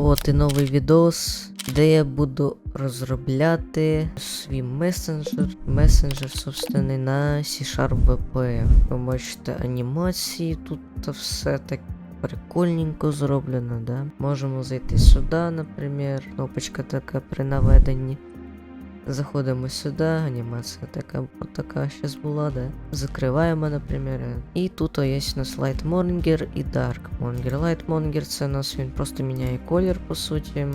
От і новий відос, де я буду розробляти свій месенджер, месенджер, собственно, на C-Sharp VP. Ви бачите анімації, тут та все так прикольненько зроблено, да? Можемо зайти сюди, наприклад, кнопочка така при наведенні. Заходимо сюди, анімація така, така щас була, да? Закриваємо, наприклад. І тут є у нас Light Monger і Dark Monger. Light Monger це у нас він просто міняє колір, по суті.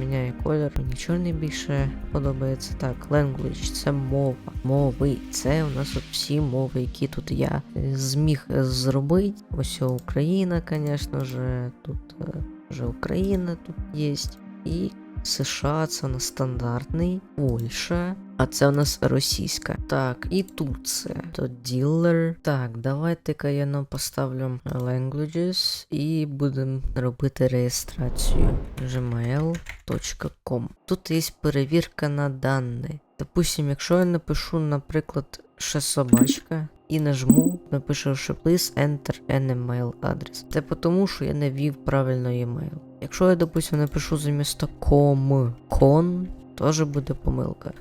Міняє колір. Мені чорний більше подобається. Так, language це мова. Мови. Це у нас от всі мови, які тут я зміг зробити. Ось Україна, звісно ж. Тут е, вже Україна тут є. І США це у нас стандартний, Польща, а це у нас російська. Так, і Турція. То ділер. Так, давайте-ка я нам поставлю languages і будемо робити реєстрацію. gmail.com. Тут є перевірка на дані. Допустим, якщо я напишу, наприклад, ще собачка. І нажму, напишу, що please enter an email адрес. Це тому, що я не ввів правильно e-mail. Якщо я, допустим, напишу замісто com, con, теж буде помилка.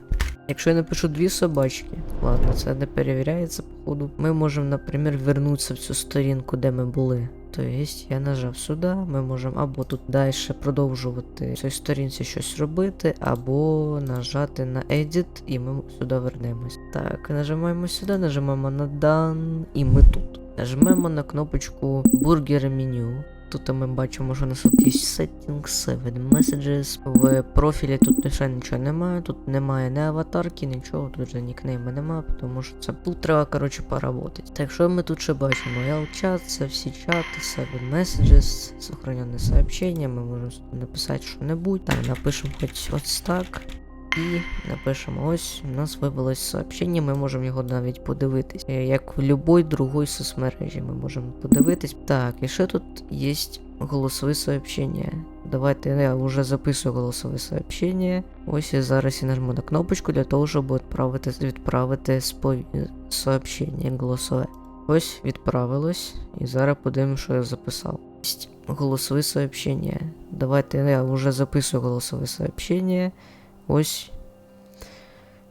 Якщо я напишу дві собачки, ладно, це не перевіряється, походу. Ми можемо, наприклад, вернутися в цю сторінку, де ми були. Тобто я нажав сюди, ми можемо або тут далі продовжувати в цій сторінці щось робити, або нажати на Edit, і ми сюди вернемось. Так, нажимаємо сюди, нажимаємо на Done, і ми тут. Нажмемо на кнопочку Burger меню. Тут ми бачимо, що у нас тут є Settings, Save Messages. В профілі тут ще нічого немає, тут немає ні аватарки, нічого, тут вже нікнейма немає, тому що це тут треба, коротше, поработати. Так що ми тут ще бачимо? L-чат, це всі чати, Save Messages, сохранені сообщення, ми можемо написати що-небудь. Так, напишемо хоч ось так. І напишемо ось, у нас вивелось сообщення, ми можемо його навіть подивитись. Е, Як в будь-якій другій соцмережі ми можемо подивитись. Так, і ще тут є голосові сообщення. Давайте я вже записую голосове сообщення. Ось я зараз я нажму на кнопочку для того, щоб відправити, відправити спові... сообщення голосове. Ось відправилось. І зараз подивимося, що я записав. Ось Голосові сообщення. Давайте я вже записую голосове сообщення. Ось.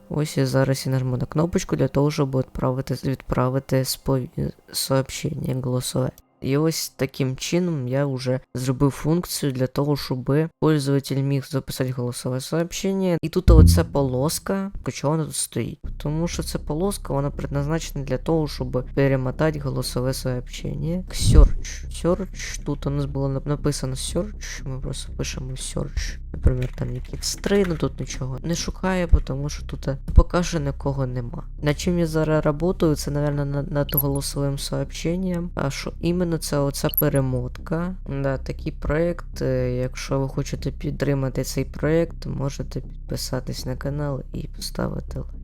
Ось я зараз і нажму на кнопочку для того, щоб відправити, відправити спові... сообщення голосове. І ось таким чином я вже зробив функцію для того, щоб пользователь міг записати голосове сообщення. І тут оця полоска, чого вона тут стоїть? Тому що ця полоска, вона предназначена для того, щоб перемотати голосове сообщення. Search. Search. Тут у нас було написано search. Ми просто пишемо search. Наприклад, там якісь стри, ну тут нічого не шукає, тому що тут поки що нікого нема. На чим я зараз працюю, це, над, над голосовим сообщенням. А що іменно це оця перемотка. Да, такий проєкт. Якщо ви хочете підтримати цей проєкт, можете підписатись на канал і поставити лайк.